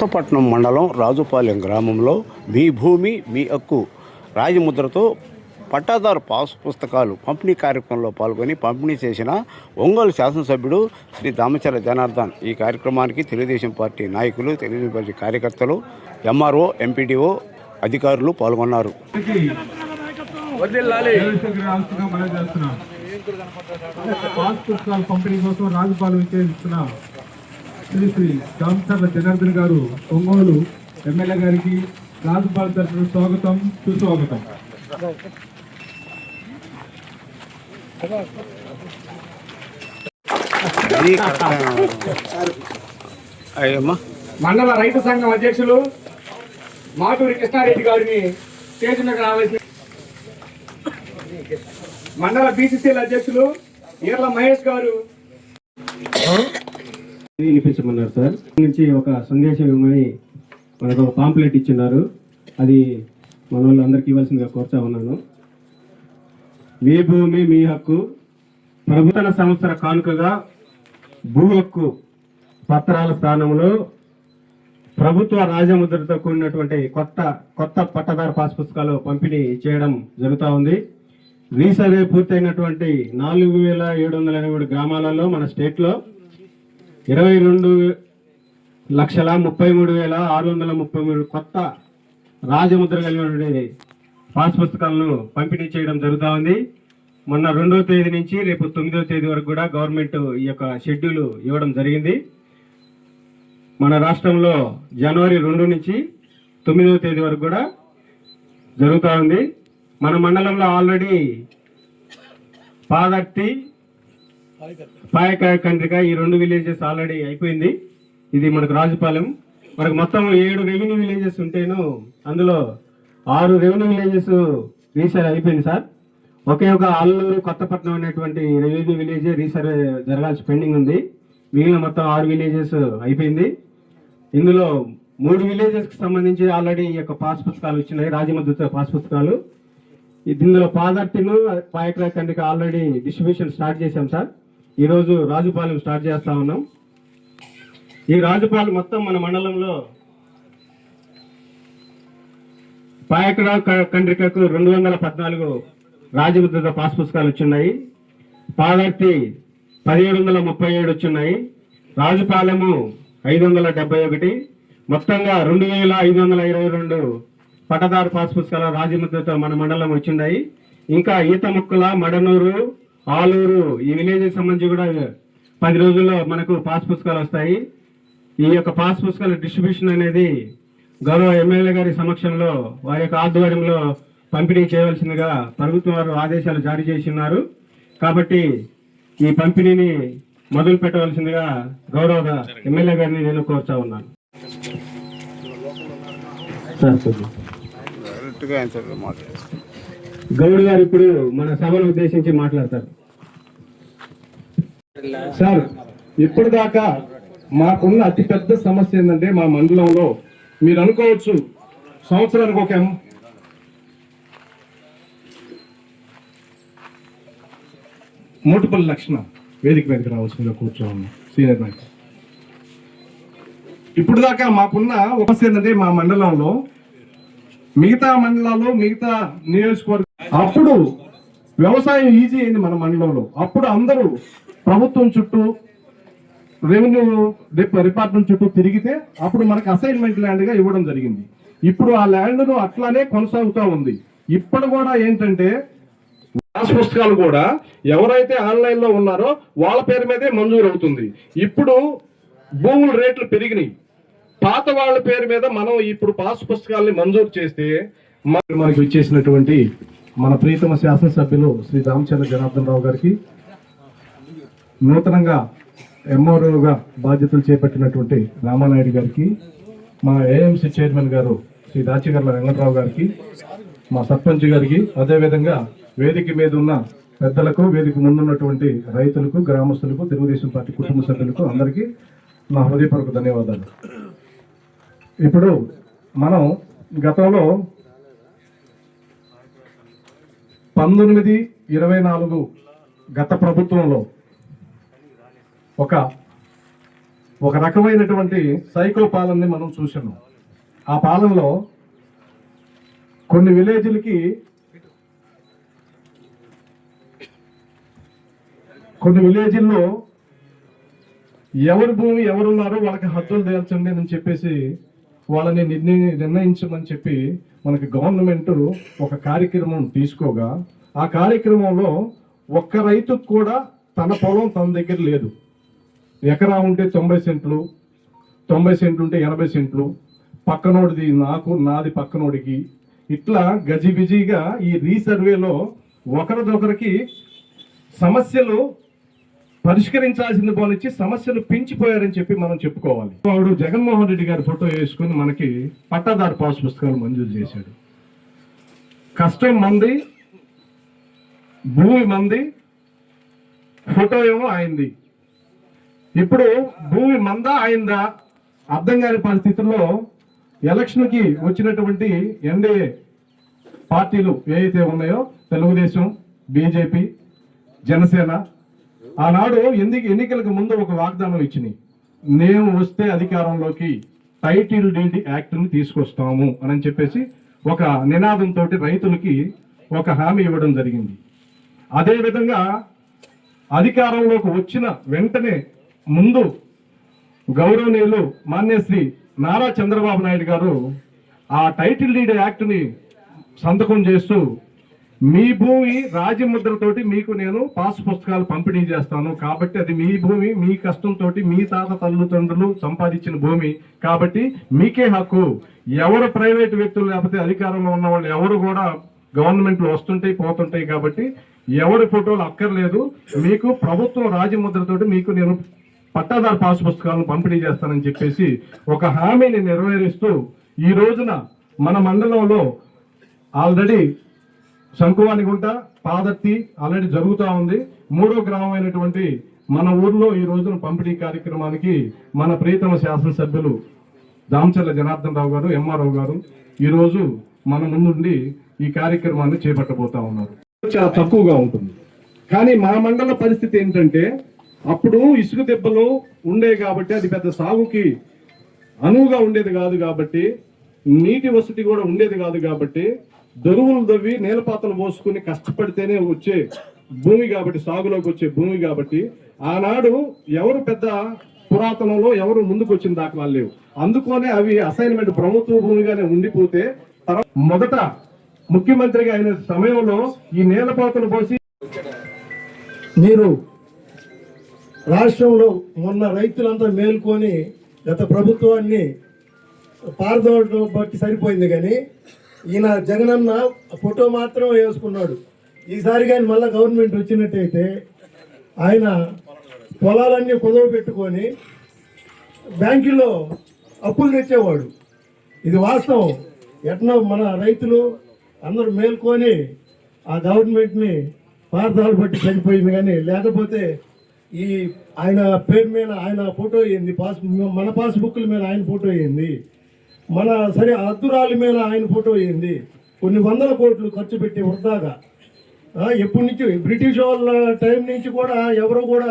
కొత్తపట్నం మండలం రాజుపాలెం గ్రామంలో మీ భూమి మీ హక్కు రాజముద్రతో పట్టాదారు పాస్ పుస్తకాలు పంపిణీ కార్యక్రమంలో పాల్గొని పంపిణీ చేసిన ఒంగోలు శాసనసభ్యుడు శ్రీ దామచర్ల జనార్దన్ ఈ కార్యక్రమానికి తెలుగుదేశం పార్టీ నాయకులు తెలుగుదేశం పార్టీ కార్యకర్తలు ఎంఆర్ఓ ఎంపీడీఓ అధికారులు పాల్గొన్నారు. పాస్ పుస్తకాల పంపిణీ కోసం రాజపాలెం విచ్చేస్తున్న శ్రీ శ్రీ దామచర్ల జనార్దన్ గారు ఒంగోలు ఎమ్మెల్యే గారికి రాజపాలెం తరఫున స్వాగతం సుస్వాగతం. మండల రైతు సంఘం అధ్యక్షులు మాటూరి కృష్ణారెడ్డి గారిని స్టేజ్ మీద రావాల్సి మండల బీసీసీల అధ్యక్షులు ఈర్ల మహేష్ గారు. వినిపించమన్నారు సార్. నుంచి ఒక సందేశం ఇవ్వమని మనకు ఒక పాంప్లెట్ ఇచ్చిన్నారు. అది మన వాళ్ళు అందరికి ఇవ్వాల్సిందిగా కోరుతా ఉన్నాను. మీ భూమి మీ హక్కు ప్రభుత్వ సంవత్సర కానుకగా భూ హక్కు పత్రాల స్థానంలో ప్రభుత్వ రాజముద్రతో కూడినటువంటి కొత్త కొత్త పట్టదారు పాస్ పుస్తకాలు పంపిణీ చేయడం జరుగుతూ ఉంది. రీసర్వే పూర్తయినటువంటి నాలుగు వేల ఏడు వందల ఎనభై గ్రామాలలో మన స్టేట్లో ఇరవై రెండు లక్షల ముప్పై మూడు వేల ఆరు వందల ముప్పై మూడు కొత్త రాజముద్ర కలిగినటువంటి పాస్ పుస్తకాలను పంపిణీ చేయడం జరుగుతూ ఉంది. మొన్న రెండవ తేదీ నుంచి రేపు తొమ్మిదవ తేదీ వరకు కూడా గవర్నమెంట్ ఈ యొక్క షెడ్యూల్ ఇవ్వడం జరిగింది. మన రాష్ట్రంలో జనవరి రెండు నుంచి తొమ్మిదవ తేదీ వరకు కూడా జరుగుతూ ఉంది. మన మండలంలో ఆల్రెడీ పాదర్తి పాయక కండ్రిక ఈ రెండు విలేజెస్ ఆల్రెడీ అయిపోయింది. ఇది మనకు రాజుపాలెం. మనకు మొత్తం ఏడు రెవెన్యూ విలేజెస్ ఉంటేను అందులో ఆరు రెవెన్యూ విలేజెస్ రీసర్వ్ అయిపోయింది సార్. ఒకే ఒక అల్లూరు కొత్తపట్నం అనేటువంటి రెవెన్యూ విలేజ్ రీసర్వ్ జరగాల్సి పెండింగ్ ఉంది. మిగిలిన మొత్తం ఆరు విలేజెస్ అయిపోయింది. ఇందులో మూడు విలేజెస్కి సంబంధించి ఆల్రెడీ ఈ యొక్క పాస్ పుస్తకాలు వచ్చినాయి. రాజమద్దతు పాస్ పుస్తకాలు. ఇందులో పాదర్తిను పాయకరా కండికి ఆల్రెడీ డిస్ట్రిబ్యూషన్ స్టార్ట్ చేశాం సార్. ఈరోజు రాజుపాలెం స్టార్ట్ చేస్తా ఉన్నాం. ఈ రాజుపాలెం మొత్తం మన మండలంలో పాయకడ కండ్రికకు రెండు వందల పద్నాలుగు రాజముద్రత పాస్ పుస్తకాలు వచ్చిన్నాయి. పాదర్తి పదిహేడు వందల ముప్పై ఏడు వచ్చిన్నాయి. రాజుపాలెము ఐదు వందల డెబ్బై ఒకటి. మొత్తంగా రెండు వేల ఐదు వందల ఇరవై రెండు పట్టదారు పాస్ పుస్తకాల రాజముద్రత మన మండలం వచ్చిన్నాయి ఇంకా ఈత ముక్కల మడనూరు ఆలూరు ఈ విలేజ్ సంబంధించి కూడా పది రోజుల్లో మనకు పాస్ పుస్తకాలు వస్తాయి. ఈ యొక్క పాస్ పుస్తకాల డిస్ట్రిబ్యూషన్ అనేది గౌరవ ఎమ్మెల్యే గారి సమక్షంలో వారి యొక్క ఆధ్వర్యంలో పంపిణీ చేయవలసిందిగా ప్రభుత్వం వారు ఆదేశాలు జారీ చేసి ఉన్నారు. కాబట్టి ఈ పంపిణీని మొదలు పెట్టవలసిందిగా గౌరవ ఎమ్మెల్యే గారిని నేను కోరుతా ఉన్నాను. సార్ డైరెక్ట్గా ఆన్సర్ గౌడ్ గారు ఇప్పుడు మన సభను ఉద్దేశించి మాట్లాడతారు. సార్ ఇప్పుడు దాకా మాకున్న అతిపెద్ద సమస్య ఏంటంటే మా మండలంలో మీరు అనుకోవచ్చు సంవత్సరానికి ఒక ఎం- మోటుపల్లి లక్షణ వేదిక మీదకి రావాల్సిందిగా కూర్చోవాలి సీనియర్ బ్యాంక్ ఇప్పుడు దాకా మాకున్న ఒక సమస్య ఏంటంటే మా మండలంలో మిగతా మండలాల్లో మిగతా నియోజకవర్గ అప్పుడు వ్యవసాయం ఈజీ అయింది మన మండలంలో. అప్పుడు అందరూ ప్రభుత్వం చుట్టూ రెవెన్యూ డిపార్ట్మెంట్ చుట్టూ తిరిగితే అప్పుడు మనకు అసైన్మెంట్ ల్యాండ్గా ఇవ్వడం జరిగింది. ఇప్పుడు ఆ ల్యాండ్ను అట్లానే కొనసాగుతూ ఉంది. ఇప్పుడు కూడా ఏంటంటే పాస్ పుస్తకాలు కూడా ఎవరైతే ఆన్లైన్లో ఉన్నారో వాళ్ళ పేరు మీదే మంజూరు అవుతుంది. ఇప్పుడు భూముల రేట్లు పెరిగినాయి. పాత వాళ్ళ పేరు మీద మనం ఇప్పుడు పాస్ పుస్తకాలని మంజూరు చేస్తే మనకు ఇచ్చేసినటువంటి మన ప్రీతమ శాసనసభ్యులు శ్రీ రామచంద్ర జనార్దన్ రావు గారికి నూతనంగా ఎంఆర్ఓగా బాధ్యతలు చేపట్టినటువంటి రామానాయుడు గారికి మా ఏఎంసీ చైర్మన్ గారు శ్రీ దాచిగర్ల వెంకటరావు గారికి మా సర్పంచ్ గారికి అదేవిధంగా వేదిక మీద ఉన్న పెద్దలకు వేదిక ముందున్నటువంటి రైతులకు గ్రామస్తులకు తెలుగుదేశం పార్టీ కుటుంబ సభ్యులకు అందరికీ నా హృదయపూర్వక ధన్యవాదాలు. ఇప్పుడు మనం గతంలో పంతొమ్మిది ఇరవై నాలుగు గత ప్రభుత్వంలో ఒక ఒక రకమైనటువంటి సైకో పాలనని మనం చూసాము ఆ పాలనలో కొన్ని విలేజ్లకి కొన్ని విలేజ్ల్లో ఎవరి భూమి ఎవరున్నారో వాళ్ళకి హద్దులు తేల్చండి అని చెప్పేసి వాళ్ళని నిర్ణయి నిర్ణయించమని చెప్పి మనకి గవర్నమెంట్ ఒక కార్యక్రమం తీసుకోగా ఆ కార్యక్రమంలో ఒక్క రైతుకు కూడా తన పొలం తన దగ్గర లేదు. ఎకరా ఉంటే తొంభై సెంట్లు తొంభై సెంట్లు ఉంటే ఎనభై సెంట్లు పక్కనోడిది నాకు నాది పక్కనోడికి. ఇట్లా గజిబిజిగా ఈ రీసర్వేలో ఒకరిదొకరికి సమస్యలు పరిష్కరించాల్సింది పోనిచ్చి సమస్యలు పెంచిపోయారని చెప్పి మనం చెప్పుకోవాలి. వాడు జగన్మోహన్ రెడ్డి గారి ఫోటో వేసుకుని మనకి పట్టాదారు పాస్ పుస్తకాలు మంజూరు చేశాడు. కష్టం మంది భూమి మంది ఫోటో ఏమో అయింది. ఇప్పుడు భూమి మందా అయిందా? అర్థం కాని పరిస్థితుల్లో ఎలక్షన్కి వచ్చినటువంటి ఎన్డీఏ పార్టీలు ఏవైతే ఉన్నాయో తెలుగుదేశం బీజేపీ జనసేన ఆనాడు ఎందుకు ఎన్నికలకు ముందు ఒక వాగ్దానం ఇచ్చినాయి? మేము వస్తే అధికారంలోకి టైటిల్ డీడ్ యాక్ట్ని తీసుకొస్తాము అని చెప్పేసి ఒక నినాదంతో రైతులకి ఒక హామీ ఇవ్వడం జరిగింది. అదేవిధంగా అధికారంలోకి వచ్చిన వెంటనే ముందు గౌరవనీయులు మాన్యశ్రీ నారా చంద్రబాబు నాయుడు గారు ఆ టైటిల్ డీడ్ యాక్ట్ని సంతకం చేస్తూ మీ భూమి రాజముద్రతోటి మీకు నేను పాస్ పుస్తకాలు పంపిణీ చేస్తాను. కాబట్టి అది మీ భూమి మీ కష్టంతో మీ తాత తల్లిదండ్రులు సంపాదించిన భూమి. కాబట్టి మీకే హక్కు. ఎవరు ప్రైవేట్ వ్యక్తులు లేకపోతే అధికారంలో ఉన్న వాళ్ళు ఎవరు కూడా గవర్నమెంట్లు వస్తుంటాయి పోతుంటాయి కాబట్టి ఎవరి ఫోటోలు అక్కర్లేదు. మీకు ప్రభుత్వం రాజముద్రతోటి మీకు నేను పట్టాదారు పాస్ పుస్తకాలను పంపిణీ చేస్తానని చెప్పేసి ఒక హామీని నెరవేరుస్తూ ఈ రోజున మన మండలంలో ఆల్రెడీ శంకువానిగుంట పాదర్తి ఆల్రెడీ జరుగుతూ ఉంది. మూడో గ్రామం అయినటువంటి మన ఊర్లో ఈ రోజున పంపిణీ కార్యక్రమానికి మన ప్రియతమ శాసనసభ్యులు దామచల్ల జనార్దన్ రావు గారు ఎంఆర్ఓ గారు ఈరోజు మన ముందుండి ఈ కార్యక్రమాన్ని చేపట్టబోతా ఉన్నారు. చాలా తక్కువగా ఉంటుంది. కానీ మా మండల పరిస్థితి ఏంటంటే అప్పుడు ఇసుక దెబ్బలు ఉండే కాబట్టి అది పెద్ద సాగుకి అనువుగా ఉండేది కాదు కాబట్టి నీటి వసతి కూడా ఉండేది కాదు కాబట్టి దొరువులు దవ్వి నేలపాతలు మోసుకుని కష్టపడితేనే వచ్చే భూమి కాబట్టి సాగులోకి వచ్చే భూమి కాబట్టి ఆనాడు ఎవరు పెద్ద పురాతనంలో ఎవరు ముందుకు వచ్చిన దాఖలాలు లేవు. అందుకోనే అవి అసైన్మెంట్ ప్రభుత్వ భూమిగానే ఉండిపోతే మొదట ముఖ్యమంత్రిగా అయిన సమయంలో ఈ నేలపాతలు పోసి మీరు రాష్ట్రంలో మొన్న రైతులంతా మేల్కొని గత ప్రభుత్వాన్ని పారదోడటం బట్టి సరిపోయింది కానీ ఈయన జగనన్న ఫోటో మాత్రం వేసుకున్నాడు. ఈసారి కానీ మళ్ళీ గవర్నమెంట్ వచ్చినట్టయితే ఆయన పొలాలన్నీ కుదవ పెట్టుకొని బ్యాంకుల్లో అప్పులు తెచ్చేవాడు. ఇది వాస్తవం. ఎట్నో మన రైతులు అందరూ మేల్కొని ఆ గవర్నమెంట్ని పార్థాలు బట్టి చనిపోయింది కానీ లేకపోతే ఈ ఆయన పేరు మీద ఆయన ఫోటో అయ్యింది పాస్ మన పాస్బుక్ల మీద ఆయన ఫోటో అయ్యింది మన సరే అద్దురాలి మీద ఆయన ఫోటో అయింది కొన్ని వందల కోట్లు ఖర్చు పెట్టి వృధాగా. ఎప్పటి నుంచి బ్రిటిష్ వాళ్ళ టైం నుంచి కూడా ఎవరు కూడా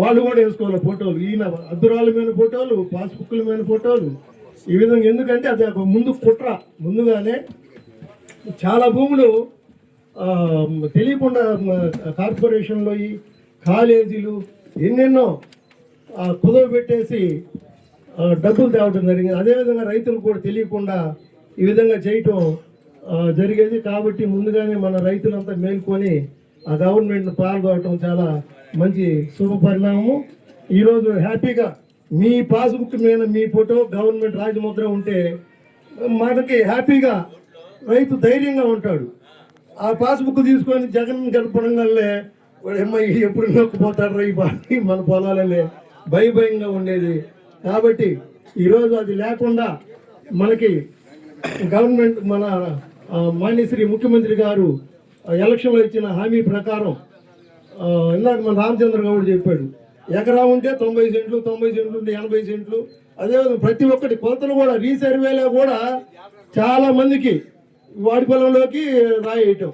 వాళ్ళు కూడా వేసుకోవాలి ఫోటోలు. ఈయన అద్దురాల మీద ఫోటోలు పాస్బుక్ల మీద ఫోటోలు. ఈ విధంగా ఎందుకంటే అది ఒక ముందు కుట్ర. ముందుగానే చాలా భూములు తెలియకుండా కార్పొరేషన్లో ఈ కాలేజీలు ఎన్నెన్నో కుదవ పెట్టేసి డబ్బులు తేవడం జరిగింది. అదేవిధంగా రైతులు కూడా తెలియకుండా ఈ విధంగా చేయటం జరిగేది. కాబట్టి ముందుగానే మన రైతులంతా మేల్కొని ఆ గవర్నమెంట్ను పాల్గొనడం చాలా మంచి శుభ పరిణామము. ఈరోజు హ్యాపీగా మీ పాస్బుక్ మీద మీ ఫోటో గవర్నమెంట్ రాజముద్ర ఉంటే మనకి హ్యాపీగా రైతు ధైర్యంగా ఉంటాడు. ఆ పాస్బుక్ తీసుకొని జగన్ గడపడం వల్లే ఎప్పుడు నొక్కిపోతాడు రా ఈ మన పొలాలనే భయ భయంగా ఉండేది. కాబట్టి ఈరోజు అది లేకుండా మనకి గవర్నమెంట్ మన ఆ, మాన్యశ్రీ ముఖ్యమంత్రి గారు ఎలక్షన్లో ఇచ్చిన హామీ ప్రకారం ఇందాక మన రామచంద్ర గౌడ్ చెప్పాడు ఎకరా ఉంటే తొంభై సెంట్లు తొంభై సెంట్లు ఉంటే ఎనభై సెంట్లు. అదేవిధంగా ప్రతి ఒక్కటి కొలతలు కూడా రీసర్వేలో కూడా చాలా మందికి వాడి పొలంలోకి రాయటం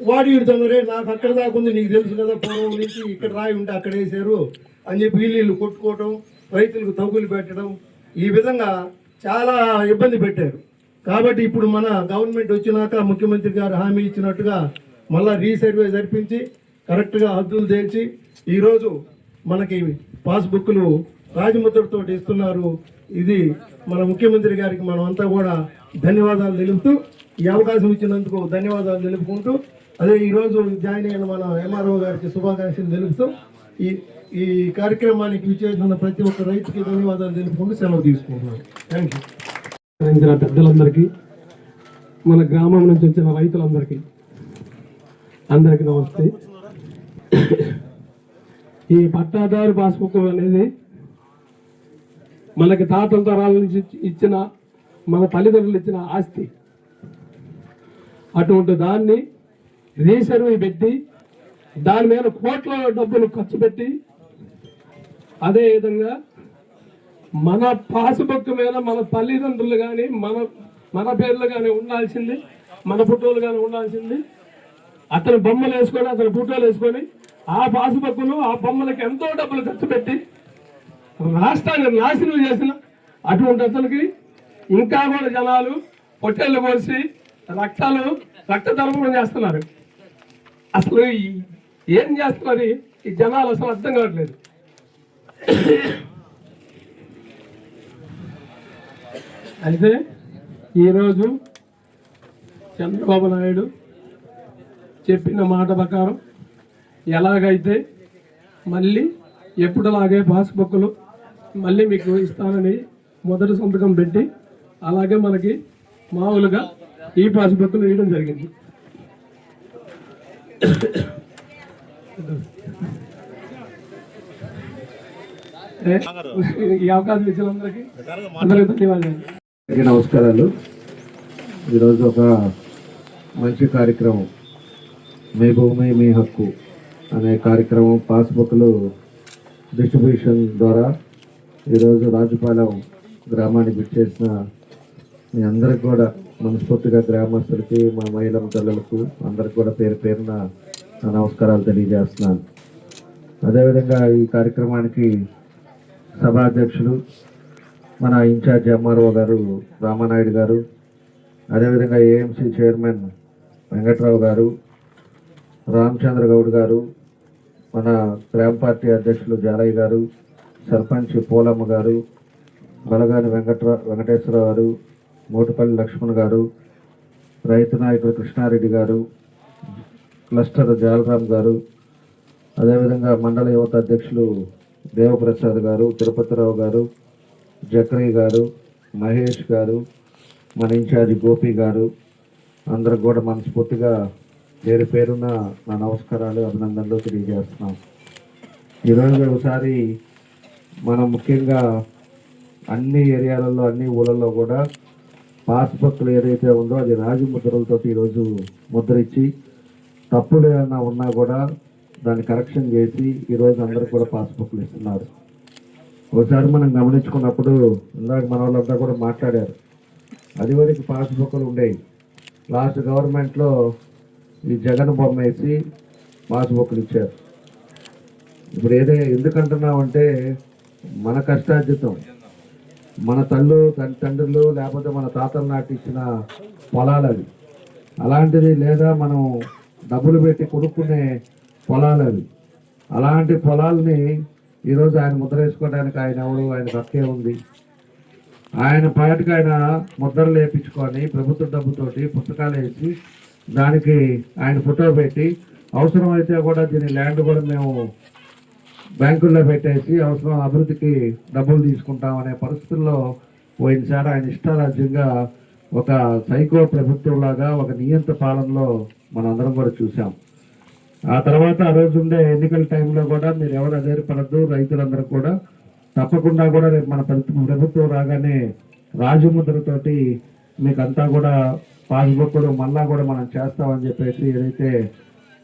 వాడు ఇడుతున్నారే నాకు అక్కడ దాకా ఉంది నీకు తెలుసు కదా పూర్వం నుంచి ఇక్కడ రాయి ఉంటే అక్కడ వేసారు అని చెప్పి వీళ్ళు కొట్టుకోవటం. రైతులకు తగులు పెట్టడం ఈ విధంగా చాలా ఇబ్బంది పెట్టారు. కాబట్టి ఇప్పుడు మన గవర్నమెంట్ వచ్చినాక ముఖ్యమంత్రి గారు హామీ ఇచ్చినట్టుగా మళ్ళీ రీసర్వే జరిపించి కరెక్ట్గా హద్దులు తేల్చి ఈరోజు మనకి పాస్బుక్లు రాజముద్రతో ఇస్తున్నారు. ఇది మన ముఖ్యమంత్రి గారికి మనం అంతా కూడా ధన్యవాదాలు తెలుపుతూ ఈ అవకాశం ఇచ్చినందుకు ధన్యవాదాలు తెలుపుకుంటూ అదే ఈరోజు జాయిన్ అయిన మన ఎంఆర్ఓ గారికి శుభాకాంక్షలు తెలుపుతూ ఈ ఈ కార్యక్రమానికి విచ్చేసిన ప్రతి ఒక్క రైతుకి ధన్యవాదాలు తెలుపుకుంటూ సెలవు తీసుకుంటున్నాను. థ్యాంక్ యూ పెద్దలందరికీ మన గ్రామం నుంచి వచ్చిన రైతులందరికీ అందరికీ నమస్తే. ఈ పట్టాదారు పాస్బుక్ అనేది మనకి తాతల తరాల నుంచి ఇచ్చిన మన తల్లిదండ్రులు ఇచ్చిన ఆస్తి. అటువంటి దాన్ని రీసర్వే పెట్టి దాని మీద కోట్ల డబ్బులు ఖర్చు పెట్టి అదేవిధంగా మన పాస్బుక్ మీద మన తల్లిదండ్రులు కానీ మన మన పేర్లు కానీ ఉండాల్సింది మన ఫోటోలు కానీ ఉండాల్సింది. అతని బొమ్మలు వేసుకొని అతని ఫోటోలు వేసుకొని ఆ పాస్బుక్లు ఆ బొమ్మలకి ఎంతో డబ్బులు ఖర్చు పెట్టి రాష్ట్రాన్ని నాశనం చేసిన అటువంటి అతనికి ఇంకా కూడా జనాలు పొట్టేళ్ళు పోసి రక్తాలు రక్త తలపడం చేస్తున్నారు. అసలు ఈ- ఏం చేస్తున్నారు? ఈ- ఈ జనాలు అసలు అర్థం కావట్లేదు. అయితే ఈరోజు చంద్రబాబు నాయుడు చెప్పిన మాట ప్రకారం ఎలాగైతే మళ్ళీ ఎప్పుడులాగే పాస్బుక్లు మళ్ళీ మీకు ఇస్తానని మొదటి సంతకం పెట్టి అలాగే మనకి మామూలుగా ఈ పాస్బుక్లు వేయడం జరిగింది ఏ, ఈ అవకాశం ఇచ్చిన అందరికీ అందరికీ ధన్యవాదాలు. అందరికీ నమస్కారాలు. ఈరోజు ఒక మంచి కార్యక్రమం. మీ భూమి మీ హక్కు అనే కార్యక్రమం పాస్బుక్లు డిస్ట్రిబ్యూషన్ ద్వారా ఈరోజు రాజుపాలెం గ్రామానికి విచ్చేసిన మీ అందరికి కూడా మనస్ఫూర్తిగా గ్రామస్తులకి మా మహిళా తల్లులకు అందరికి కూడా పేరు పేరున నా నమస్కారాలు తెలియజేస్తున్నాను. అదేవిధంగా ఈ కార్యక్రమానికి సభాధ్యక్షులు మన ఇన్ఛార్జ్ ఎంఆర్ఓ గారు రామానాయుడు గారు అదేవిధంగా ఏఎంసీ చైర్మన్ వెంకట్రావు గారు రామచంద్ర గౌడ్ గారు మన గ్రామ పార్టీ అధ్యక్షులు జాలయ్య గారు సర్పంచ్ పోలమ్మ గారు బలగాని వెంకట్రా వెంకటేశ్వరరావు గారు మోటుపల్లి లక్ష్మణ్ గారు రైతు నాయకుడు కృష్ణారెడ్డి గారు క్లస్టర్ జాలరామ్ గారు అదేవిధంగా మండల యువత అధ్యక్షులు దేవప్రసాద్ గారు తిరుపతిరావు గారు జక్రీ గారు మహేష్ గారు మన ఇన్ఛార్జి గోపి గారు అందరికి కూడా మనస్ఫూర్తిగా పేరు పేరున నా నమస్కారాలు అభినందనలు తెలియజేస్తున్నాం. ఈరోజు ఒకసారి మనం ముఖ్యంగా అన్ని ఏరియాలలో అన్ని ఊళ్ళల్లో కూడా పాస్బుక్లు ఏదైతే ఉందో అది రాజముద్రలతో ఈరోజు ముద్రించి తప్పులు ఏమైనా ఉన్నా కూడా దాన్ని కరెక్షన్ చేసి ఈరోజు అందరూ కూడా పాస్బుక్లు ఇస్తున్నారు. ఒకసారి మనం గమనించుకున్నప్పుడు ఇందాక మన వాళ్ళంతా కూడా మాట్లాడారు. అది వరకు పాస్బుక్లు ఉండేవి. లాస్ట్ గవర్నమెంట్లో ఈ జగన్ బొమ్మ వేసి పాస్బుక్లు ఇచ్చారు. ఇప్పుడు ఏదో ఎందుకంటున్నామంటే మన కష్టార్జితం. మన తల్లు తన తండ్రులు లేకపోతే మన తాతలు నాటి ఇచ్చిన పొలాలు అవి. అలాంటిది లేదా మనం డబ్బులు పెట్టి కొనుక్కునే పొలాలు అవి అలాంటి పొలాలని ఈరోజు ఆయన ముద్ర వేసుకోవడానికి ఆయన ఎవరు ఆయన హక్కే ఉంది. ఆయన పాటికి ఆయన ముద్రలు లేపించుకొని ప్రభుత్వ డబ్బుతోటి పుస్తకాలు వేసి దానికి ఆయన ఫోటో పెట్టి అవసరమైతే కూడా దీని ల్యాండ్ కూడా మేము బ్యాంకుల్లో పెట్టేసి అవసరం అభివృద్ధికి డబ్బులు తీసుకుంటాం అనే పరిస్థితుల్లో పోయినసారి ఆయన ఇష్టారాజ్యంగా ఒక సైకో ప్రభుత్వంలాగా ఒక నియంత్ర పాలనలో మనందరం కూడా చూసాం ఆ తర్వాత ఆ రోజు ఉండే ఎన్నికల టైంలో కూడా మీరు ఎవరు అధైర్యపడద్దు రైతులందరూ కూడా తప్పకుండా కూడా రేపు మన ప్రభుత్వం ప్రభుత్వం రాగానే రాజముద్రతోటి మీకు అంతా కూడా పాస్బుక్లు మళ్ళా కూడా మనం చేస్తామని చెప్పేసి ఏదైతే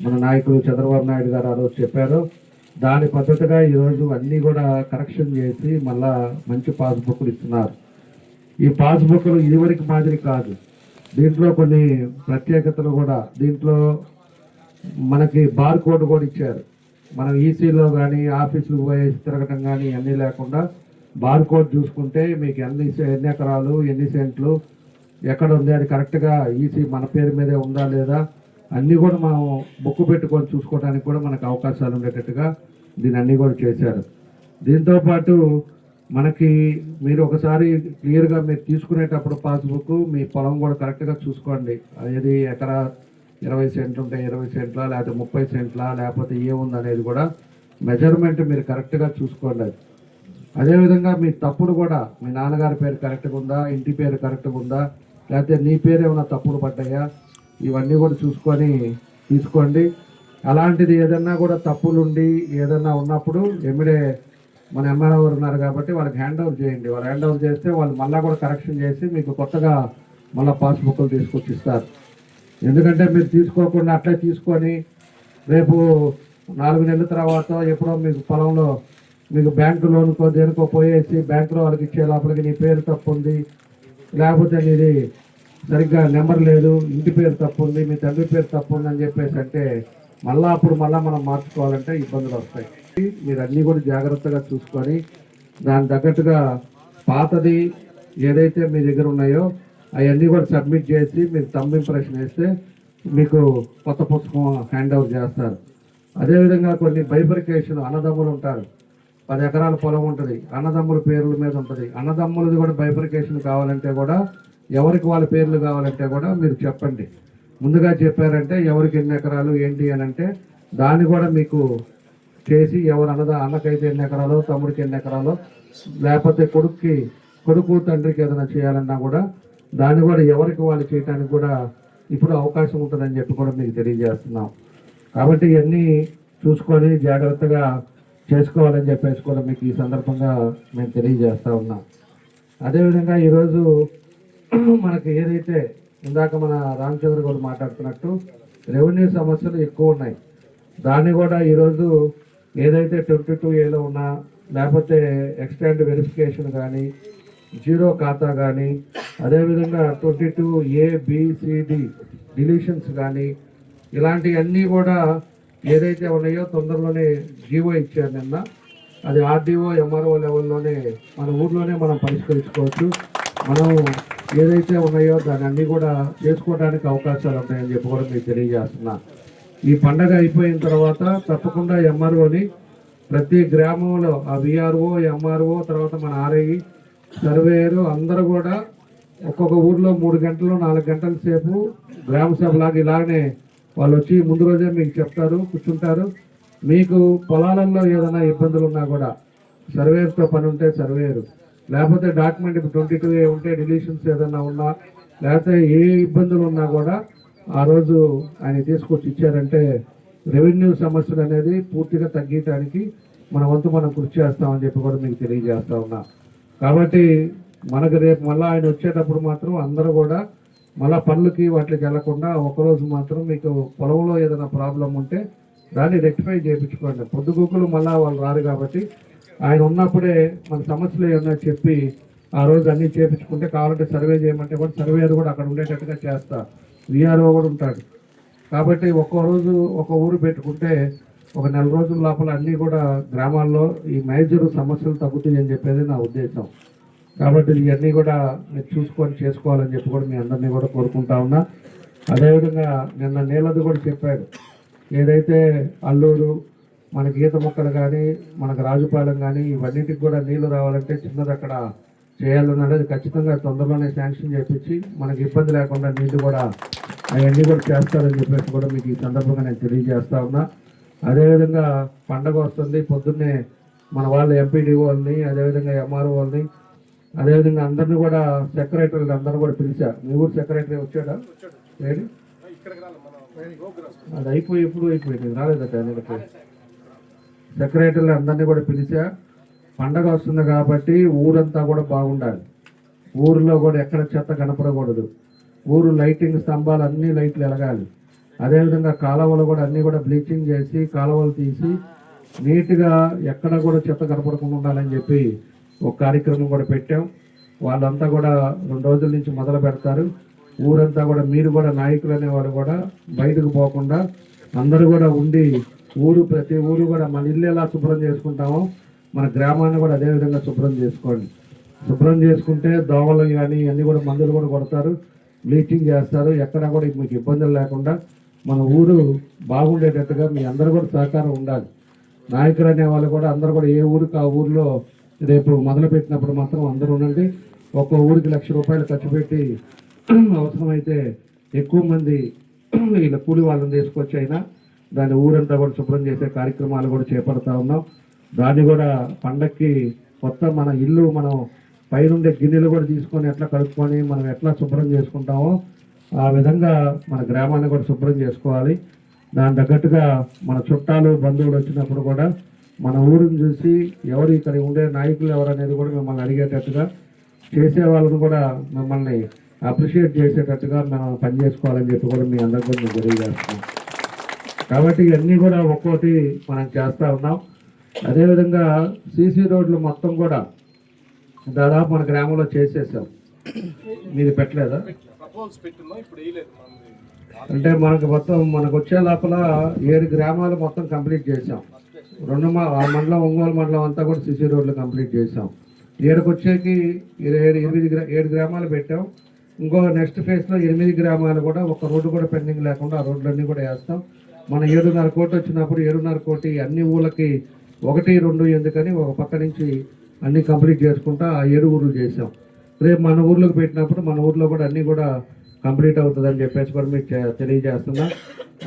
మన నాయకులు చంద్రబాబు నాయుడు గారు ఆ రోజు చెప్పారో దాని పద్ధతిగా ఈరోజు అన్నీ కూడా కరెక్షన్ చేసి మళ్ళా మంచి పాస్బుక్లు ఇస్తున్నారు. ఈ పాస్బుక్లు ఇదివరకు మాదిరి కాదు. దీంట్లో కొన్ని ప్రత్యేకతలు కూడా దీంట్లో మనకి బార్ కోడ్ కూడా ఇచ్చారు. మనం ఈసీలో కానీ ఆఫీసులు పోయి తిరగటం కానీ అన్నీ లేకుండా బార్ కోడ్ చూసుకుంటే మీకు ఎన్ని సె- ఎన్ని ఎకరాలు ఎన్ని సెంట్లు ఎక్కడ ఉంది అది కరెక్ట్గా ఈసీ మన పేరు మీదే ఉందా లేదా అన్నీ కూడా మనం బుక్ పెట్టుకొని చూసుకోవడానికి కూడా మనకు అవకాశాలు ఉండేటట్టుగా దీన్ని అన్నీ కూడా చేశారు. దీంతో పాటు మనకి మీరు ఒకసారి క్లియర్గా మీరు తీసుకునేటప్పుడు పాస్బుక్ మీ పొలం కూడా కరెక్ట్గా చూసుకోండి. అది ఎకరా ఇరవై సెంట్లు ఉంటే ఇరవై సెంట్లా లేకపోతే ముప్పై సెంట్లా లేకపోతే ఏముంది అనేది కూడా మెజర్మెంట్ మీరు కరెక్ట్గా చూసుకోండి అది. అదేవిధంగా మీ తప్పుడు కూడా మీ నాన్నగారి పేరు కరెక్ట్గా ఉందా ఇంటి పేరు కరెక్ట్గా ఉందా లేకపోతే నీ పేరు ఏమైనా తప్పులు పడ్డాయా ఇవన్నీ కూడా చూసుకొని తీసుకోండి. అలాంటిది ఏదన్నా కూడా తప్పులుండి ఏదన్నా ఉన్నప్పుడు ఎమ్మెడే మన ఎమ్మెల్యే ఉన్నారు కాబట్టి వాళ్ళకి హ్యాండ్ ఓవర్ చేయండి. వాళ్ళు హ్యాండ్ ఓవర్ చేస్తే వాళ్ళు మళ్ళీ కూడా కరెక్షన్ చేసి మీకు కొత్తగా మళ్ళీ పాస్బుక్లు తీసుకొచ్చి ఇస్తారు. ఎందుకంటే మీరు తీసుకోకుండా అట్లే తీసుకొని రేపు నాలుగు నెలల తర్వాత ఎప్పుడో మీకు పొలంలో మీకు బ్యాంకు లోన్కో దేనికో పోయేసి బ్యాంకులో వాళ్ళకి ఇచ్చే లోపలికి నీ పేరు తప్పు ఉంది. లేకపోతే నీది సరిగ్గా నెంబర్ లేదు ఇంటి పేరు తప్పు ఉంది మీ తండ్రి పేరు తప్పు ఉంది అని చెప్పేసి అంటే మళ్ళీ అప్పుడు మళ్ళీ మనం మార్చుకోవాలంటే ఇబ్బందులు వస్తాయి. మీరు అన్నీ కూడా జాగ్రత్తగా చూసుకొని దాని తగ్గట్టుగా పాతది ఏదైతే మీ దగ్గర ఉన్నాయో అవన్నీ కూడా సబ్మిట్ చేసి మీరు తమ్ ఇంప్రెషన్ వేస్తే మీకు కొత్త పుస్తకం హ్యాండ్ ఓవర్ చేస్తారు. అదేవిధంగా కొన్ని బైబ్రికేషన్ అన్నదమ్ములు ఉంటారు. పది ఎకరాల పొలం ఉంటుంది. అన్నదమ్ముల పేర్ల మీద ఉంటుంది. అన్నదమ్ములది కూడా బైఫర్కేషన్ కావాలంటే కూడా ఎవరికి వాళ్ళ పేర్లు కావాలంటే కూడా మీరు చెప్పండి. ముందుగా చెప్పారంటే ఎవరికి ఎన్ని ఎకరాలు ఏంటి అని అంటే దాన్ని కూడా మీకు చేసి ఎవరు అన్నదా అన్నకైతే ఎన్ని ఎకరాలో తమ్ముడికి ఎన్ని ఎకరాలో లేకపోతే కొడుక్కి కొడుకు తండ్రికి ఏదైనా చేయాలన్నా కూడా దాన్ని కూడా ఎవరికి వాళ్ళు చేయడానికి కూడా ఇప్పుడు అవకాశం ఉంటుందని చెప్పి కూడా మీకు తెలియజేస్తున్నాం. కాబట్టి ఇవన్నీ చూసుకొని జాగ్రత్తగా చేసుకోవాలని చెప్పేసి కూడా మీకు ఈ సందర్భంగా మేము తెలియజేస్తూ ఉన్నాం. అదేవిధంగా ఈరోజు మనకి ఏదైతే ఇందాక మన రామచంద్ర గారు మాట్లాడుతున్నట్టు రెవెన్యూ సమస్యలు ఎక్కువ ఉన్నాయి. దాన్ని కూడా ఈరోజు ఏదైతే ట్వంటీ టూ ఏలో ఉన్నా లేకపోతే ఎక్స్టెండ్ వెరిఫికేషన్ కానీ జీరో ఖాతా కానీ అదేవిధంగా ట్వంటీ టూ ఏబిసిడి డిలీషన్స్ కానీ ఇలాంటివన్నీ కూడా ఏదైతే ఉన్నాయో తొందరలోనే జీవో ఇచ్చారు నిన్న. అది ఆర్డీఓ ఎంఆర్ఓ లెవెల్లోనే మన ఊర్లోనే మనం పరిష్కరించుకోవచ్చు. మనం ఏదైతే ఉన్నాయో దాన్ని అన్నీ కూడా చేసుకోవడానికి అవకాశాలు ఉన్నాయని చెప్పి కూడా మీకు తెలియజేస్తున్నా. ఈ పండగ అయిపోయిన తర్వాత తప్పకుండా ఎంఆర్ఓని ప్రతి గ్రామంలో ఆ విఆర్ఓ ఎంఆర్ఓ తర్వాత మన ఆర్ఐ సర్వేయరు అందరూ కూడా ఒక్కొక్క ఊర్లో మూడు గంటలు నాలుగు గంటల సేపు గ్రామ సభలాగా ఇలాగనే వాళ్ళు వచ్చి ముందు రోజే మీకు చెప్తారు కూర్చుంటారు. మీకు పొలాలలో ఏదైనా ఇబ్బందులు ఉన్నా కూడా సర్వేయర్తో పని ఉంటే సర్వేయరు. లేకపోతే డాక్యుమెంట్ ఇప్పుడు ట్వంటీ టూ ఏ ఉంటే డిలీషన్స్ ఏదైనా ఉన్నా లేకపోతే ఏ ఇబ్బందులు ఉన్నా కూడా ఆ రోజు ఆయన తీసుకొచ్చి ఇచ్చారంటే రెవెన్యూ సమస్యలు అనేది పూర్తిగా తగ్గించడానికి మన వంతు మనం కృషి చేస్తామని చెప్పి కూడా మీకు తెలియజేస్తా ఉన్నా. కాబట్టి మనకు రేపు మళ్ళీ ఆయన వచ్చేటప్పుడు మాత్రం అందరూ కూడా మళ్ళా పనులకి వాటికి వెళ్ళకుండా ఒకరోజు మాత్రం మీకు పొలంలో ఏదైనా ప్రాబ్లం ఉంటే దాన్ని రెక్టిఫై చేయించుకోండి. పొద్దుగూకులు మళ్ళీ వాళ్ళు రారు కాబట్టి ఆయన ఉన్నప్పుడే మన సమస్యలు ఏమన్నా చెప్పి ఆ రోజు అన్నీ చేపించుకుంటే కావాలంటే సర్వే చేయమంటే కూడా సర్వేయర్ కూడా అక్కడ ఉండేటట్టుగా చేస్తా. విఆర్ఓ కూడా ఉంటాడు. కాబట్టి ఒక్కో రోజు ఒక ఊరు పెట్టుకుంటే ఒక నెల రోజుల లోపల అన్నీ కూడా గ్రామాల్లో ఈ మేజర్ సమస్యలు తగ్గుతాయి అని చెప్పేది నా ఉద్దేశం. కాబట్టి ఇవన్నీ కూడా చూసుకొని చేసుకోవాలని చెప్పి కూడా మీ అందరినీ కూడా కోరుకుంటా ఉన్నా. అదేవిధంగా నిన్న నీళ్ళది కూడా చెప్పాడు ఏదైతే అల్లూరు మన గీత మొక్కలు కానీ మనకు రాజుపాలెం కానీ ఇవన్నిటికి కూడా నీళ్ళు రావాలంటే చిన్నది అక్కడ చేయాలన్నది ఖచ్చితంగా తొందరలోనే శాంక్షన్ చేపించి మనకి ఇబ్బంది లేకుండా నీళ్ళు కూడా అవన్నీ కూడా చేస్తారని చెప్పేసి కూడా మీకు ఈ సందర్భంగా నేను తెలియజేస్తా ఉన్నా. అదేవిధంగా పండగ వస్తుంది పొద్దున్నే మన వాళ్ళ ఎంపీడీ వాళ్ళని అదేవిధంగా ఎంఆర్ఓ వాళ్ళని అదేవిధంగా అందరిని కూడా సెక్రటరీలు అందరిని కూడా పిలిచా మీ ఊరు సెక్రటరీ వచ్చాడా? ఏడి? అది అయిపోయి ఎప్పుడు అయిపోయింది? రాలేదట ఆయనకి సెక్రటరీలు అందరినీ కూడా పిలిచా. పండగ వస్తుంది కాబట్టి ఊరంతా కూడా బాగుండాలి. ఊరిలో కూడా ఎక్కడ చెత్త కనపడకూడదు. ఊరు లైటింగ్ స్తంభాలు అన్ని లైట్లు ఎలగాలి అదేవిధంగా కాలువలు కూడా అన్నీ కూడా బ్లీచింగ్ చేసి కాలువలు తీసి నీట్గా ఎక్కడ కూడా చెత్త కనపడకుండా ఉండాలని చెప్పి ఒక కార్యక్రమం కూడా పెట్టాం. వాళ్ళంతా కూడా రెండు రోజుల నుంచి మొదలు పెడతారు. ఊరంతా కూడా మీరు కూడా నాయకులు అనేవారు కూడా బయటకు పోకుండా అందరూ కూడా ఉండి ఊరు ప్రతి ఊరు కూడా మన ఇల్లు ఎలా శుభ్రం చేసుకుంటామో మన గ్రామాన్ని కూడా అదేవిధంగా శుభ్రం చేసుకోండి. శుభ్రం చేసుకుంటే దోమలు కానీ అన్ని కూడా మందులు కూడా కొడతారు బ్లీచింగ్ చేస్తారు. ఎక్కడా కూడా మీకు ఇబ్బందులు లేకుండా మన ఊరు బాగుండేటట్టుగా మీ అందరూ కూడా సహకారం ఉండాలి. నాయకులు అనే వాళ్ళు కూడా అందరూ కూడా ఏ ఊరికి ఆ ఊరిలో రేపు మొదలుపెట్టినప్పుడు మాత్రం అందరూ ఉండండి. ఒక్కో ఊరికి లక్ష రూపాయలు ఖర్చు పెట్టి అవసరమైతే ఎక్కువ మంది వీళ్ళ కూలి వాళ్ళని తీసుకొచ్చి అయినా దాన్ని ఊరంతా కూడా శుభ్రం చేసే కార్యక్రమాలు కూడా చేపడతా ఉన్నాం. దాన్ని కూడా పండక్కి కొత్త మన ఇల్లు మనం పైనుండే గిన్నెలు కూడా తీసుకొని ఎట్లా కలుపుకొని మనం ఎట్లా శుభ్రం చేసుకుంటామో ఆ విధంగా మన గ్రామాన్ని కూడా శుభ్రం చేసుకోవాలి. దాని తగ్గట్టుగా మన చుట్టాలు బంధువులు వచ్చినప్పుడు కూడా మన ఊరిని చూసి ఎవరు ఇక్కడ ఉండే నాయకులు ఎవరు అనేది కూడా మిమ్మల్ని అడిగేటట్టుగా చేసే వాళ్ళని కూడా మిమ్మల్ని అప్రిషియేట్ చేసేటట్టుగా మనం పనిచేసుకోవాలని చెప్పి కూడా మీ అందరికీ మేము తెలియజేస్తున్నాం కాబట్టి ఇవన్నీ కూడా ఒక్కోటి మనం చేస్తూ ఉన్నాం. అదేవిధంగా సీసీ రోడ్లు మొత్తం కూడా దాదాపు మన గ్రామంలో చేసేసాం. మీది పెట్టలేదా? అంటే మనకు మొత్తం మనకు వచ్చే లోపల ఏడు గ్రామాలు మొత్తం కంప్లీట్ చేసాం రెండు మా ఆ మండలం ఒంగోలు మండలం అంతా కూడా సిసి రోడ్లు కంప్లీట్ చేసాం ఏడుకు వచ్చేకి ఏడు ఎనిమిది ఏడు గ్రామాలు పెట్టాం. ఇంకో నెక్స్ట్ ఫేజ్లో ఎనిమిది గ్రామాలు కూడా ఒక రోడ్డు కూడా పెండింగ్ లేకుండా ఆ రోడ్లన్నీ కూడా వేస్తాం. మన ఏడున్నర కోటి వచ్చినప్పుడు ఏడున్నర కోటి అన్ని ఊళ్ళకి ఒకటి రెండు ఎందుకని ఒక పక్క నుంచి అన్ని కంప్లీట్ చేసుకుంటా ఆ ఏడుగురు చేసాం రేపు మన ఊర్లోకి పెట్టినప్పుడు మన ఊర్లో కూడా అన్నీ కూడా కంప్లీట్ అవుతుందని చెప్పేసి కూడా మీకు తెలియజేస్తున్నాం తెలియజేస్తున్నా.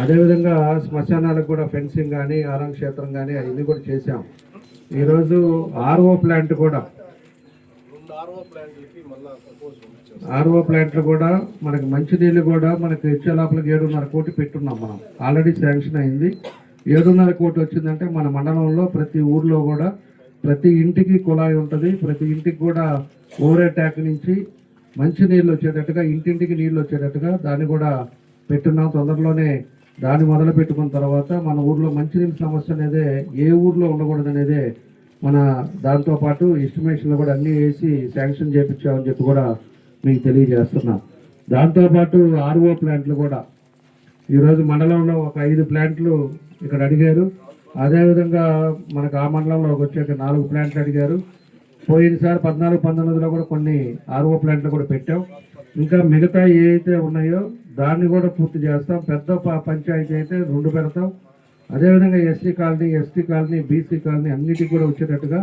అదేవిధంగా శ్మశానాలకు కూడా ఫెన్సింగ్ కానీ ఆరం క్షేత్రం కానీ అవన్నీ కూడా చేశాం. ఈరోజు ఆర్ఓ ప్లాంట్ కూడా. ఆర్ఓ ప్లాంట్లు కూడా మనకి మంచినీళ్ళు కూడా మనకి ఇచ్చే లోపలికి ఏడున్నర కోటి పెట్టున్నాం మనం. ఆల్రెడీ శాంక్షన్ అయింది. ఏడున్నర కోటి వచ్చిందంటే మన మండలంలో ప్రతి ఊర్లో కూడా ప్రతి ఇంటికి కుళాయి ఉంటుంది. ప్రతి ఇంటికి కూడా ఓవర్ ట్యాంక్ నుంచి మంచి నీళ్ళు వచ్చేటట్టుగా ఇంటింటికి నీళ్ళు వచ్చేటట్టుగా దాన్ని కూడా పెట్టున్నాం. తొందరలోనే దాన్ని మొదలు పెట్టుకున్న తర్వాత మన ఊర్లో మంచినీళ్ళ సమస్య అనేది ఏ ఊర్లో ఉండకూడదు అనేది మన దాంతోపాటు ఎస్టిమేషన్లు కూడా అన్నీ వేసి శాంక్షన్ చేయించామని చెప్పి కూడా మీకు తెలియజేస్తున్నాం. దాంతోపాటు ఆర్ఓ ప్లాంట్లు కూడా. ఈరోజు మండలంలో ఒక ఐదు ప్లాంట్లు ఇక్కడ అడిగారు. అదేవిధంగా మనకు ఆ మండలంలో వచ్చే నాలుగు ప్లాంట్లు అడిగారు. పోయినసారి పద్నాలుగు పంతొమ్మిదిలో కూడా కొన్ని ఆర్ఓ ప్లాంట్లు కూడా పెట్టాం. ఇంకా మిగతా ఏవైతే ఉన్నాయో దాన్ని కూడా పూర్తి చేస్తాం. పెద్ద పంచాయతీ అయితే రెండు పెడతాం. అదేవిధంగా SC colony ST colony BC colony అన్నిటికి కూడా వచ్చేటట్టుగా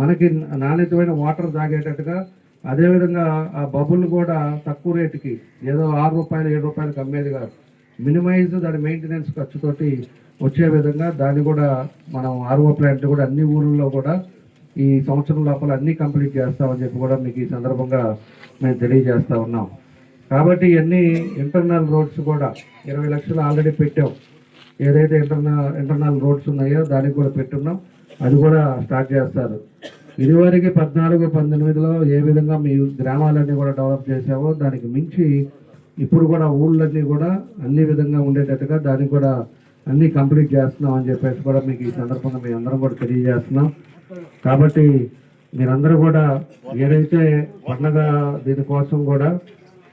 మనకి నాణ్యతమైన వాటర్ తాగేటట్టుగా అదేవిధంగా ఆ బబుల్ కూడా తక్కువ రేటుకి ఏదో ఆరు రూపాయలు ఏడు రూపాయలకి అమ్మేది కాదు. మినిమైజ్ దాని మెయింటెనెన్స్ ఖర్చుతోటి వచ్చే విధంగా దాన్ని కూడా మనం ఆర్ఓ ప్లాంట్ కూడా అన్ని ఊళ్ళల్లో కూడా ఈ సంవత్సరం లోపల అన్ని కంప్లీట్ చేస్తామని చెప్పి కూడా మీకు ఈ సందర్భంగా మేము తెలియజేస్తూ ఉన్నాం. కాబట్టి ఇవన్నీ ఇంటర్నల్ రోడ్స్ కూడా ఇరవై లక్షలు ఆల్రెడీ పెట్టాం. ఏదైతే ఇంటర్నల్ ఇంటర్నల్ రోడ్స్ ఉన్నాయో దానికి కూడా పెట్టున్నాం. అది కూడా స్టార్ట్ చేస్తారు. ఇదివరకు పద్నాలుగు పంతొమ్మిదిలో ఏ విధంగా మీ గ్రామాలన్నీ కూడా డెవలప్ చేసావో దానికి మించి ఇప్పుడు కూడా ఊళ్ళన్నీ కూడా అన్ని విధంగా ఉండేటట్టుగా దానికి కూడా అన్ని కంప్లీట్ చేస్తున్నాం అని చెప్పేసి కూడా మీకు ఈ సందర్భంగా మీ అందరం కూడా తెలియజేస్తున్నాం. కాబట్టి మీరందరూ కూడా ఏదైతే పండగ దీనికోసం కూడా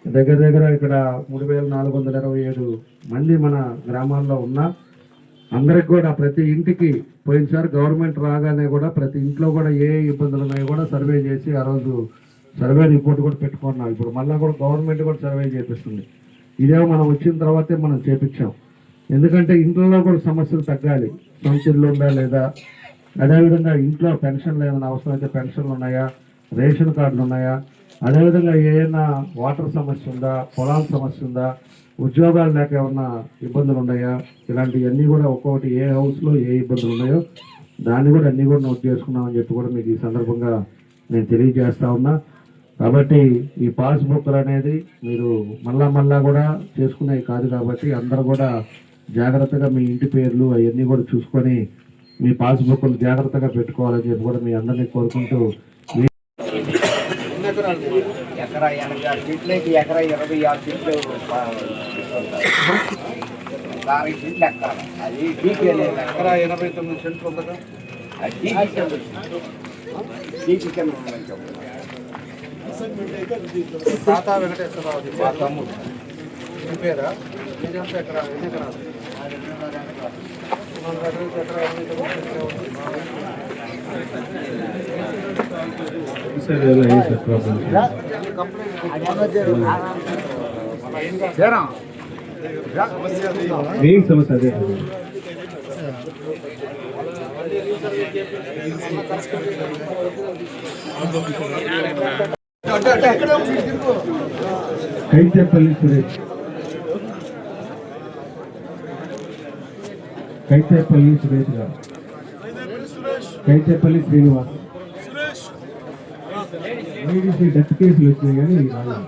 దగ్గర దగ్గర ఇక్కడ మూడు వేల నాలుగు వందల ఇరవై ఏడు మంది మన గ్రామాల్లో ఉన్నా అందరికి కూడా ప్రతి ఇంటికి పోయినసారి గవర్నమెంట్ రాగానే కూడా ప్రతి ఇంట్లో కూడా ఏ ఇబ్బందులు ఉన్నాయో కూడా సర్వే చేసి ఆ రోజు సర్వే రిపోర్ట్ కూడా పెట్టుకున్నాం. ఇప్పుడు మళ్ళీ కూడా గవర్నమెంట్ కూడా సర్వే చేపిస్తుంది. ఇదే మనం వచ్చిన తర్వాతే మనం చేపించాం. ఎందుకంటే ఇంట్లో కూడా సమస్యలు తగ్గాలి. సొంతిల్లు ఉందా లేదా? అదేవిధంగా ఇంట్లో పెన్షన్లు ఏమైనా అవసరం అయితే పెన్షన్లు ఉన్నాయా? రేషన్ కార్డులు ఉన్నాయా? అదేవిధంగా ఏదైనా వాటర్ సమస్య ఉందా? పొలాల సమస్య ఉందా? ఉద్యోగాలు లేక ఏమన్నా ఇబ్బందులు ఉన్నాయా? ఇలాంటివన్నీ కూడా ఒక్కొక్కటి ఏ హౌస్లో ఏ ఇబ్బందులు ఉన్నాయో దాన్ని కూడా అన్నీ కూడా నోట్ చేసుకున్నామని చెప్పి కూడా మీకు ఈ సందర్భంగా నేను తెలియజేస్తా ఉన్నా. కాబట్టి ఈ పాస్బుక్లు అనేది మీరు మళ్ళా మళ్ళా కూడా చేసుకునేవి కాదు కాబట్టి అందరూ కూడా జాగ్రత్తగా మీ ఇంటి పేర్లు అవన్నీ కూడా చూసుకొని మీ పాస్బుక్లు జాగ్రత్తగా పెట్టుకోవాలని చెప్పి కూడా మీ అందరినీ కోరుకుంటూ ఎకరా ఎనభై ఆరు చెట్లకి ఎకరా ఇరవై ఆరు చెట్లు నాలుగు చెట్లు ఎక్కాలి అది డీకే లేదు ఎకరా ఎనభై తొమ్మిది సెంట్లు ఉందా అది డీకే కింద డీకే కింద తాత వెంకటేశ్వరరావు మా తమ్ముడు పేరా? ఎకరా ఎన్ని ఎకరాలు? ఏం సమస్య అదే కైతేపల్లి సురేష్ కైతేపల్లి సురేష్ గారు. కైతేపల్లి శ్రీనివాస్. లేడీస్ డెత్ కేసులు వచ్చినాయి కానీ రాలేదు.